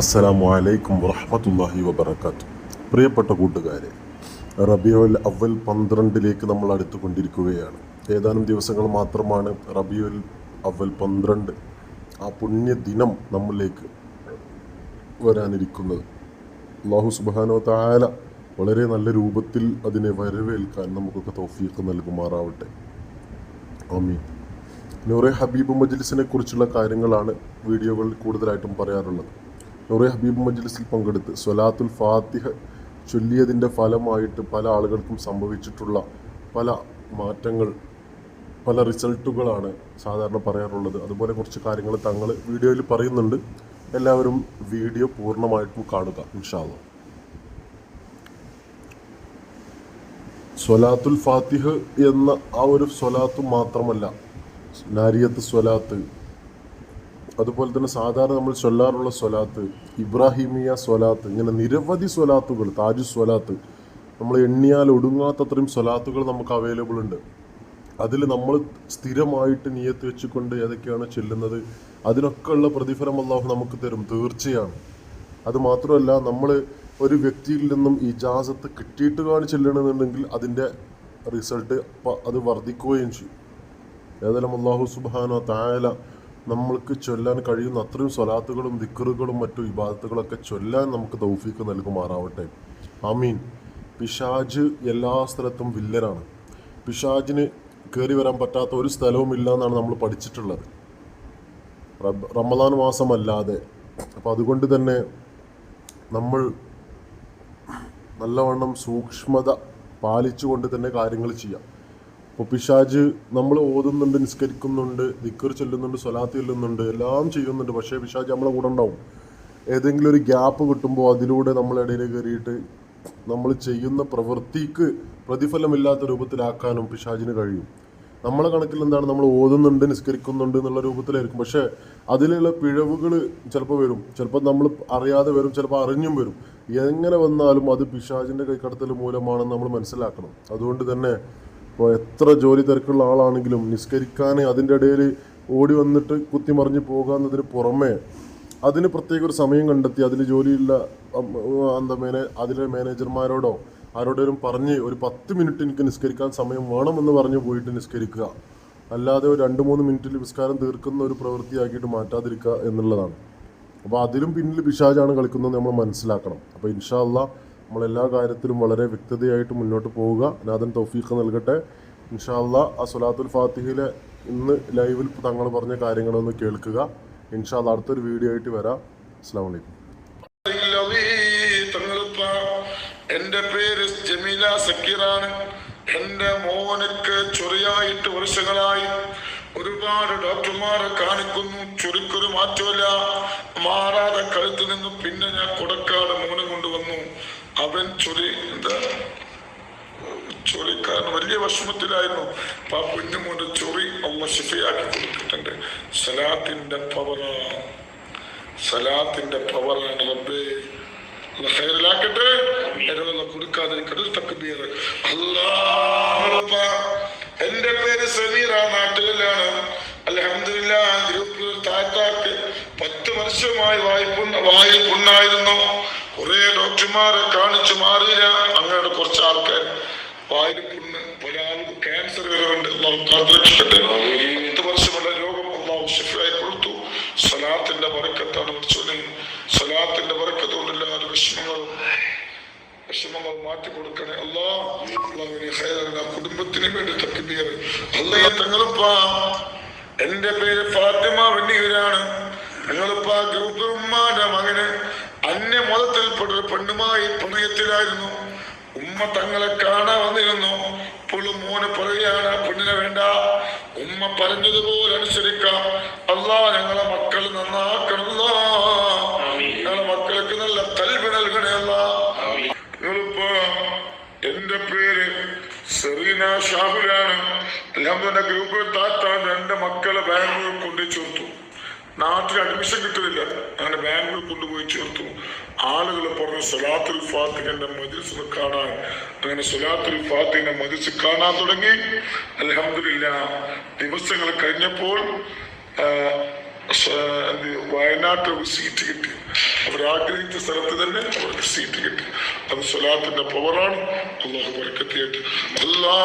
അസ്സലാമു അലൈക്കും വറഹമത്തല്ലാഹി വബർക്കാത്തു പ്രിയപ്പെട്ട കൂട്ടുകാരെ റബിയുൽ അവൽ പന്ത്രണ്ടിലേക്ക് നമ്മൾ അടുത്തുകൊണ്ടിരിക്കുകയാണ്. ഏതാനും ദിവസങ്ങൾ മാത്രമാണ് റബിയുൽ അവൽ പന്ത്രണ്ട് ആ പുണ്യദിനം നമ്മളിലേക്ക് വരാനിരിക്കുന്നത്. അള്ളാഹു സുബാനോ തായാല വളരെ നല്ല രൂപത്തിൽ അതിനെ വരവേൽക്കാൻ നമുക്കൊക്കെ തൗഫീഖ് നൽകുമാറാവട്ടെ. ആമീൻ. നൂറെ ഹബീബ് മജ്ലിസിനെ കുറിച്ചുള്ള കാര്യങ്ങളാണ് വീഡിയോകളിൽ കൂടുതലായിട്ടും പറയാറുള്ളത്. നൂറെ ഹബീബ് മജ്ലിസിൽ പങ്കെടുത്ത് സ്വലാത്തുൽ ഫാത്തിഹ ചൊല്ലിയതിന്റെ ഫലമായിട്ട് പല ആളുകൾക്കും സംഭവിച്ചിട്ടുള്ള പല മാറ്റങ്ങൾ പല റിസൾട്ടുകളാണ് സാധാരണ പറയാറുള്ളത്. അതുപോലെ കുറച്ച് കാര്യങ്ങൾ തങ്ങൾ വീഡിയോയിൽ പറയുന്നുണ്ട്. എല്ലാവരും വീഡിയോ പൂർണമായിട്ടും കാണുക ഇൻഷാല്ല സ്വലാത്തുൽ ഫാത്തിഹ് എന്ന ആ ഒരു സ്വലാത്ത് മാത്രമല്ല നാരിയത്ത് സ്വലാത്ത് അതുപോലെ തന്നെ സാധാരണ നമ്മൾ ചൊല്ലാറുള്ള സ്വലാത്ത് ഇബ്രാഹിമിയ സ്വലാത്ത് ഇങ്ങനെ നിരവധി സ്വലാത്തുകൾ താജു സ്വലാത്ത് നമ്മൾ എണ്ണിയാൽ ഒടുങ്ങാത്തത്രയും സ്വലാത്തുകൾ നമുക്ക് അവൈലബിൾ ഉണ്ട്. അതിൽ നമ്മൾ സ്ഥിരമായിട്ട് നിയത്ത് വെച്ചുകൊണ്ട് ഏതൊക്കെയാണ് ചെല്ലുന്നത് അതിനൊക്കെ ഉള്ള പ്രതിഫലം അള്ളാഹു നമുക്ക് തരും തീർച്ചയാണ്. അത് മാത്രമല്ല നമ്മൾ ഒരു വ്യക്തിയിൽ നിന്നും ഇജാസത്ത് കിട്ടിയിട്ട് കാണി ചെല്ലണമെന്നുണ്ടെങ്കിൽ അതിന്റെ റിസൾട്ട് അത് വർദ്ധിക്കുകയും ചെയ്യും. ഏതായാലും അള്ളാഹു സുബാനോ തായാല നമ്മൾക്ക് ചൊല്ലാൻ കഴിയുന്ന അത്രയും സ്വലാത്തുകളും ദിക്കറുകളും മറ്റു വിവാദത്തുകളൊക്കെ ചൊല്ലാൻ നമുക്ക് തൗഫീക്ക് നൽകുമാറാവട്ടെ. ആമീൻ. പിശാജ് എല്ലാ സ്ഥലത്തും വില്ലനാണ്. പിശാജിന് കയറി വരാൻ പറ്റാത്ത ഒരു സ്ഥലവും ഇല്ല എന്നാണ് നമ്മൾ പഠിച്ചിട്ടുള്ളത്. റമദാൻ മാസമല്ലാതെ. അപ്പോൾ അതുകൊണ്ട് തന്നെ നമ്മൾ നല്ലവണ്ണം സൂക്ഷ്മത പാലിച്ചുകൊണ്ട് തന്നെ കാര്യങ്ങൾ ചെയ്യാം. ഇപ്പോൾ പിശാജ് നമ്മൾ ഓതുന്നുണ്ട് നിസ്കരിക്കുന്നുണ്ട് ദിക്കർ ചൊല്ലുന്നുണ്ട് സ്വലാത്ത് ചൊല്ലുന്നുണ്ട് എല്ലാം ചെയ്യുന്നുണ്ട്. പക്ഷേ പിശാജ് നമ്മളെ കൂടെ ഉണ്ടാവും. ഏതെങ്കിലും ഒരു ഗ്യാപ്പ് കിട്ടുമ്പോൾ അതിലൂടെ നമ്മളിടയിൽ കയറിയിട്ട് നമ്മൾ ചെയ്യുന്ന പ്രവൃത്തിക്ക് പ്രതിഫലമില്ലാത്ത രൂപത്തിലാക്കാനും പിശാജിന് കഴിയും. നമ്മളെ കണക്കിൽ എന്താണ്? നമ്മൾ ഓതുന്നുണ്ട് നിസ്കരിക്കുന്നുണ്ട് എന്നുള്ള രൂപത്തിലായിരിക്കും. പക്ഷേ അതിലുള്ള പിഴവുകൾ ചിലപ്പോൾ വരും. ചിലപ്പോൾ നമ്മൾ അറിയാതെ വരും ചിലപ്പോൾ അറിഞ്ഞും വരും. എങ്ങനെ വന്നാലും അത് പിശാജിന്റെ കൈക്കടത്തൽ മൂലമാണെന്ന് നമ്മൾ മനസ്സിലാക്കണം. അതുകൊണ്ട് തന്നെ ഇപ്പോൾ എത്ര ജോലി തിരക്കുള്ള ആളാണെങ്കിലും നിസ്കരിക്കാൻ അതിന്റെ ഇടയിൽ ഓടി വന്നിട്ട് കുത്തിമറിഞ്ഞ് പോകാമെന്നതിന് പുറമേ അതിന് പ്രത്യേക ഒരു സമയം കണ്ടെത്തി. അതിൽ ജോലിയുള്ള എന്താ മേനെ അതിലെ മാനേജർമാരോടോ ആരോടേലും പറഞ്ഞ് ഒരു പത്ത് മിനിറ്റ് എനിക്ക് നിസ്കരിക്കാൻ സമയം വേണമെന്ന് പറഞ്ഞ് പോയിട്ട് നിസ്കരിക്കുക. അല്ലാതെ ഒരു രണ്ട് മൂന്ന് മിനിറ്റിൽ നിസ്കാരം തീർക്കുന്ന ഒരു പ്രവൃത്തിയാക്കിയിട്ട് മാറ്റാതിരിക്കുക എന്നുള്ളതാണ്. അപ്പോൾ അതിലും പിന്നിൽ പിശാജാണ് കളിക്കുന്നത് നമ്മൾ മനസ്സിലാക്കണം. അപ്പോൾ ഇൻഷാ അല്ലാ നമ്മളെല്ലാ കാര്യത്തിലും വളരെ വ്യക്തതയായിട്ട് മുന്നോട്ട് പോവുക. നാഥൻ തൗഫീഖ് നൽകട്ടെ. ഇൻഷാല്ല ആ സുലാത്തുൽ ഫാത്തിഹിലെ ഇന്ന് ലൈവിൽ തങ്ങൾ പറഞ്ഞ കാര്യങ്ങളൊന്ന് കേൾക്കുക. ഇൻഷാല്ല അടുത്തൊരു വീഡിയോ ആയിട്ട് വരാം. അസ്സാം വലൈക്കും എന്റെ പേര് ജമീല സക്കീറാണ്. എന്റെ മോനക്ക് ചൊറിയായിട്ട് വർഷങ്ങളായി ഒരുപാട് ഡോക്ടർമാരെ കാണിക്കുന്നു. ചൊറിക്കൊരു മാറ്റമില്ല മാറാതെ കഴുത്ത് നിന്നും പിന്നെ ഞാൻ കൊടക്കാട് മോനെ കൊണ്ടുവന്നു അവൻ ചൊറി എന്താ ചൊറിക്കാരൻ വലിയ വിഷമത്തിലായിരുന്നു. അപ്പൊ ആ കുഞ്ഞുമോന്റെ ചൊറി അമ്മ ശിഫയാക്കി കൊടുത്തിട്ടുണ്ട്. സലാത്തിന്റെ പവറാണ് സലാത്തിന്റെ പവറാണ് റബ്ബേ. ഖൈറിലാക്കട്ടെ. എന്നെ കൊടുക്കാതിരിക്കട്ടെ തക്ബീർ. അല്ലാഹ് എന്റെ പേര് സമീർ ആ നാട്ടിലാണ്. അലഹമില്ല ഗ്രൂപ്പിൽ താത്താക്ക് പത്ത് വർഷമായി വായ്പ വായിൽ പുണ്ണായിരുന്നു. കുറെ ഡോക്ടർമാരെ കാണിച്ചു മാറിയില്ല. അങ്ങനെ കുറച്ച് ആൾക്കാർ വായിൽ പുണ്ണ് ഒരാൾക്ക് ക്യാൻസർ വരവുണ്ട് അള്ളാഹു കാത്തുരക്ഷിക്കട്ടെ. പത്ത് വർഷമുള്ള രോഗം അള്ളാഹു ഷിഫായി കൊടുത്തു. സലാത്തിന്റെ വറക്കത്താണ് പഠിച്ചോനെ സലാത്തിന്റെ വറക്കത്തോടില്ലാതെ വിഷമങ്ങളും വിഷമങ്ങൾ മാറ്റി കൊടുക്കണേ അല്ലാ അള്ളാഹുവിനെ ആ കുടുംബത്തിന് വേണ്ടി തക്കിബീർ അള്ളയെ തങ്ങളിപ്പാ എന്റെ പേര് ഫാത്തിമ വെണ്ണീരാണ്. ഗ്രൂപ്പ് ഉമ്മാന്റെ മകന് മതത്തിൽപ്പെട്ട ഒരു പെണ്ണുമായി പ്രണയത്തിലായിരുന്നു. ഉമ്മ തങ്ങളെ കാണാൻ വന്നിരുന്നു. ഇപ്പോഴും മോന് പറയുകയാണ് പെണ്ണിനെ വേണ്ട. ഉമ്മ പറഞ്ഞതുപോലെ അനുസരിക്കാം. അല്ലാ ഞങ്ങളെ മക്കൾ നന്നാക്കണം ഞങ്ങളെ മക്കൾക്ക് നല്ല കൽവി നൽകണയല്ല നിങ്ങളിപ്പോ എന്റെ പേര് സെറീന ഷാഹുലാണ്. അല്ലാതെ ഗ്രൂപ്പിൽ താത്താൻ എന്റെ മക്കളെ ബാംഗ്ലൂർ കൊണ്ടു ചേർത്തു നാട്ടിൽ അഡ്മിഷൻ കിട്ടുന്നില്ല. അങ്ങനെ ബാംഗ്ലൂർ കൊണ്ടുപോയി ചേർത്തു. ആളുകൾ പറഞ്ഞു സലാത്തുൽ ഫാത്തിഖിന്റെ മജിൽസ് കാണാൻ. അങ്ങനെ സലാത്തുൽ ഫാത്തിഖിന്റെ മജിൽസ് കാണാൻ തുടങ്ങി. അലഹമില്ല ദിവസങ്ങൾ കഴിഞ്ഞപ്പോൾ വയനാട്ടിൽ ഒരു സീറ്റ് കിട്ടി. അവർ ആഗ്രഹിച്ച സ്ഥലത്ത് തന്നെ അവർക്ക് സീറ്റ് കിട്ടി. അത് സ്വലാത്തിന്റെ പവറാണ് അള്ളാഹു ബർക്കത്തിയായിട്ട്. അല്ലാ